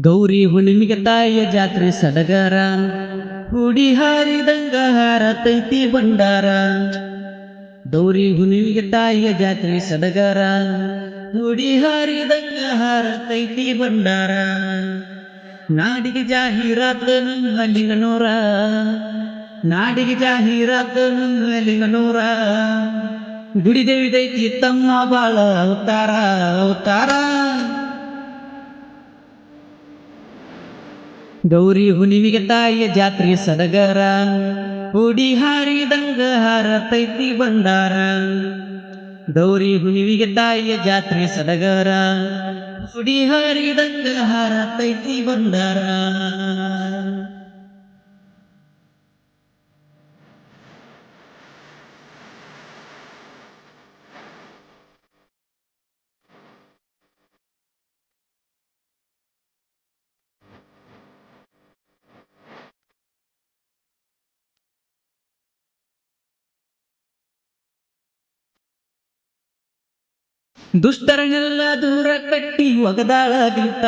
ಗೌರಿ ಹುಣ್ಣಿಮೆಗೆ ತಾಯಿಯ ಜಾತ್ರೆ ಸಡಗರ. ಹುಡಿ ಹಾರಿದಂಗ ಹಾರತೈತಿ ಭಂಡಾರ. ಗೌರಿ ಹುಣ್ಣಿಮೆಗೆ ತಾಯಿಯ ಜಾತ್ರೆ ಸಡಗರ. ಹುಡಿ ಹಾರಿದಂಗ ಹಾರತೈತಿ ಭಂಡಾರ. ನಾಡಿಗೆ ಜಾಹೀರಾತ ಅಲ್ಲಿಗನೂರ ನಾಡಿಗೆ ಜಾಹೀರಾತ ಅಲ್ಲಿಗನೂರ ಗುಡಿದೇವಿ ದೈತಿ ತಮ್ಮ ಬಾಳ ಅವತಾರ ಅವತಾರ. ಗೌರಿ ಹುಲಿವಿಗೆ ತಾಯಿಯ ಜಾತ್ರೆ ಸಡಗರ. ಹುಡಿ ಹಾರಿದಂಗ ಹಾರತೈತಿ ಬಂದಾರ ಗೌರಿ ಹುಲಿವಿಗೆ ತಾಯಿಯ ಜಾತ್ರೆ ಸಡಗರ. ಹುಡಿ ಹಾರಿದಂಗ ಹಾರತೈತಿ ಬಂಡಾರ. ದುಷ್ಟರನ್ನೆಲ್ಲ ದೂರ ಕಟ್ಟಿ ಒಗದಾಳ ಗಿಲ್ತ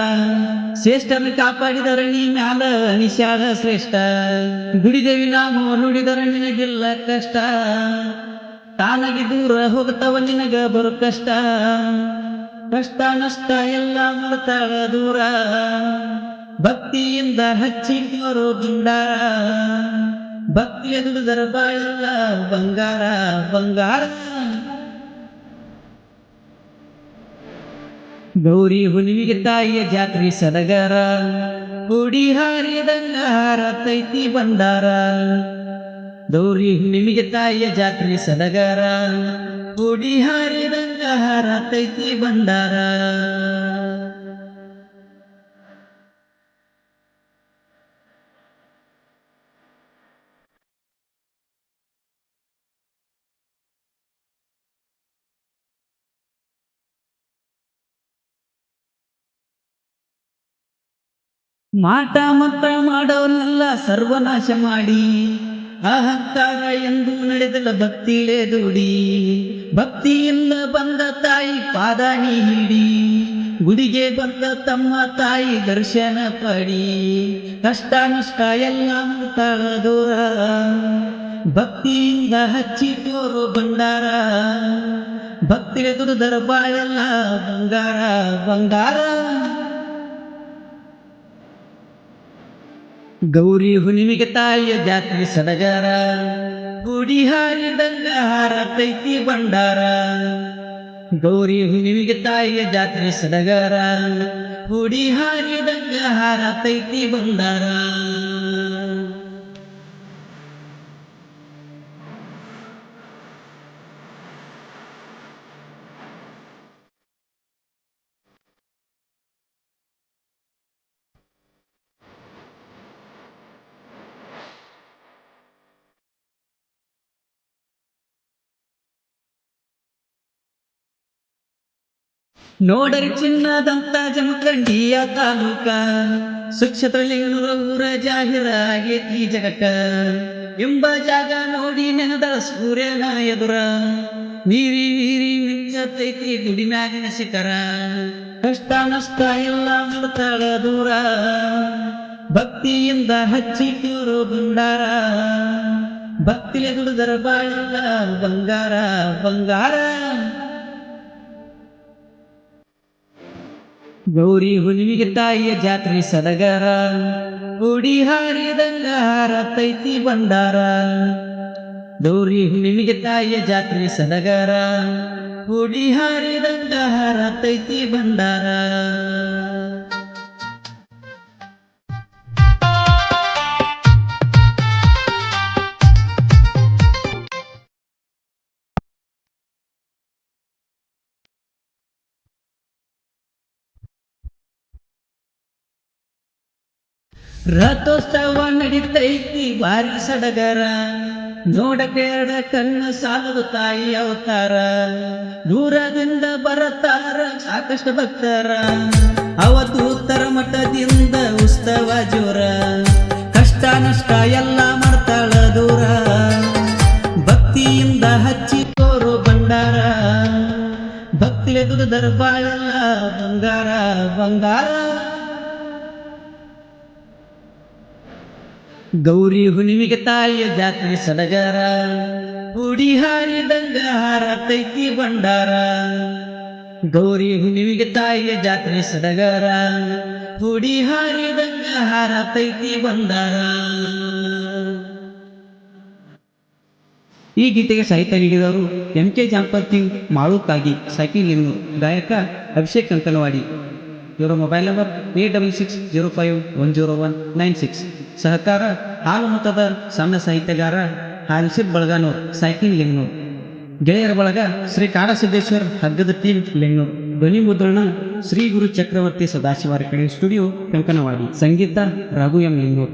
ಶ್ರೇಷ್ಠನ ಕಾಪಾಡಿದರಣಿ ಮ್ಯಾಲ ನಿಶಾಲ ಶ್ರೇಷ್ಠ. ದುಡಿದೇವಿ ನಾವು ನುಡಿದರ ನಿನಗಿಲ್ಲ ಕಷ್ಟ. ತಾನಾಗಿ ದೂರ ಹೋಗ್ತಾವ ನಿನಗ ಬರು ಕಷ್ಟ. ಕಷ್ಟ, ನಷ್ಟ ಎಲ್ಲ ಮರ್ತಾಳ ದೂರ. ಭಕ್ತಿಯಿಂದ ಹಚ್ಚಿದವರು ಬಿಂಡಾರ ಭಕ್ತಿಯ ದುಡಿದರ ಬಾಳೆಲ್ಲ ಬಂಗಾರ ಬಂಗಾರ. ಗೌರಿ ಹುಲಿಗೆ ತಾಯಿಯ ಜಾತ್ರಿ ಸಡಗರ. ಹುಡಿ ಹಾರಿದಂಗ ತೈತಿ ಬಂದಾರ ಗೌರಿ ಹುಣ್ಣಿಮೆಗೆ ತಾಯಿಯ ಜಾತ್ರಿ ಸಡಗರ. ಹುಡಿ ಹಾರಿದಂಗ ತೈತಿ ಬಂಡಾರ. ಮಾಟ ಮತ್ತ ಮಾಡವನ್ನೆಲ್ಲ ಸರ್ವನಾಶ ಮಾಡಿ. ಅಹಂಕಾರ ಎಂದು ನಡೆದಲ್ಲ ಭಕ್ತಿಲೇ ದುಡಿ ಭಕ್ತಿಯಿಂದ ಬಂದ ತಾಯಿ ಪಾದಾನಿ ಹಿಡಿ. ಗುಡಿಗೆ ಬಂದ ತಮ್ಮ ತಾಯಿ ದರ್ಶನ ಪಡಿ. ಕಷ್ಟ ನಷ್ಟ ಎಲ್ಲ ಮುತ್ತಾಳ ದೂರ ಭಕ್ತಿಯಿಂದ ಹಚ್ಚಿ ತೋರು ಬಂಡಾರ ಭಕ್ತಿಗೆ ದುಡಿದರ ಬಂಗಾರ ಬಂಗಾರ. ಗೌರಿ ಹುಣ್ಣಿಮೆಗೆ ತಾಯಿಯ ಜಾತ್ರೆ ಸಡಗರ. ಗುಡಿ ಹಾರಿದಂಗ ಹಾರತೈತಿ ಬಂಡಾರ ಗೌರಿ ಹುಣ್ಣಿಮೆಗೆ ತಾಯಿಯ ಜಾತ್ರೆ ಸಡಗರ. ಗುಡಿ ಹಾರಿದಂಗ ಹಾರತೈತಿ ಬಂಡಾರ ನೋಡರಿ ಚಿನ್ನದಂತ ಜಮಖಂಡಿಯ ತಾಲೂಕ. ಸುಕ್ಷತ್ರಲಿ ಊರ ಜಾಹಿರ ಆಗೇತಿ ಜಗಕ್ಕ. ಎಂಬ ಜಾಗ ನೋಡಿ ನೆನದ ಸೂರ್ಯನ ಎದುರ. ನೀರಿ ನೀರಿ ಮಿಂಗತೈತಿ ದುಡಿಮ್ಯಾಗಿನ ಶಿಖರ. ಕಷ್ಟ, ನಷ್ಟ ಎಲ್ಲ ಮಾಡ್ತಾಳ ದೂರ. ಭಕ್ತಿಯಿಂದ ಹಚ್ಚಿ ತೀರು ಬಂಡಾರ ಭಕ್ತಿಲೆ ದುಡಿದರ ಬಾಳ ಬಂಗಾರ ಬಂಗಾರ. ಗೌರಿ ಹುಲಿಗೆ ತಾಯಿಯ ಜಾತ್ರೆ ಸಡಗರ. ಗುಡಿ ಹಾರಿದಂಗ ಹಾರತೈತಿ ಬಂಡಾರ ಗೌರಿ ಹುಲಿಗೆ ತಾಯಿಯ ಜಾತ್ರೆ ಸಡಗರ. ಗುಡಿ ಹಾರಿದಂಗ ಹಾರತೈತಿ ಬಂಡಾರ ರಥೋತ್ಸವ ನಡೀತೈತಿ ಬಾರಿ ಸಡಗರ. ನೋಡಬೇಡ ಕಣ್ಣು ಸಾಲದು ತಾಯಿ ಅವತಾರ. ದೂರದಿಂದ ಬರತಾರ ಸಾಕಷ್ಟು ಭಕ್ತರ. ಅವತ್ತು ಉತ್ತರ ಮಠದಿಂದ ಉತ್ಸವ ಜೋರ. ಕಷ್ಟ ನಷ್ಟ ಎಲ್ಲ ಮಾಡ್ತಾಳ ದೂರ. ಭಕ್ತಿಯಿಂದ ಹಚ್ಚಿ ತೋರು ಬಂಡಾರ ಭಕ್ತಿ ಎದುರು ದರ್ಬಾರ ಬಂಗಾರ ಬಂಗಾರ. ಗೌರಿ ಹುಣ್ಣಿಮೆಗೆ ತಾಯಿಯ ಜಾತ್ರೆ ಸಡಗರ. ಗುಡಿ ಹಾರಿದಂಗ ಹಾರತೈತಿ ಭಂಡಾರ. ಗೌರಿ ಹುಣ್ಣಿಮೆಗೆ ತಾಯಿಯ ಜಾತ್ರೆ ಸಡಗರ. ಗುಡಿ ಹಾರಿದಂಗ ಹಾರತೈತಿ ಭಂಡಾರ. ಈ ಗೀತೆಗೆ ಸಾಹಿತ್ಯ ನೀಡಿದವರು ಎಂ ಕೆ ಜಾಂಪತ್ ಸಿಂಗ್ ಮಾಳುಕಾಗಿ ಸೈಕಿಲ್ ಗಾಯಕ ಅಭಿಷೇಕ್ ಅಂಕನವಾಡಿ. ಇವರ mobile number eight double six zero five one zero one nine six ಸಹಕಾರ ಹಾಲು ಮತದ ಸಣ್ಣ ಸಾಹಿತ್ಯಗಾರ ಹಾಲ್ಸಿದ್ ಬಳಗಾನೂರ್ ಸೈಕಿಲ್ ಲಿಂಗ್ನೂರ್. ಗೆಳೆಯರ ಬಳಗ ಶ್ರೀ ಕಾಡಸಿದ್ದೇಶ್ವರ್ ಹಗ್ಗದ ಟೀಮ್ ಲಿಂಗ್ನೂರ್. ಧ್ವನಿ ಮುದ್ರಣ ಶ್ರೀ ಗುರು ಚಕ್ರವರ್ತಿ ಸದಾಶಿವಾರ ಕಡೆ ಸ್ಟುಡಿಯೋ ಕಂಕನವಾಡಿ. ಸಂಗೀತ ರಘು ಎಂ ಲಿಂಗೂರ್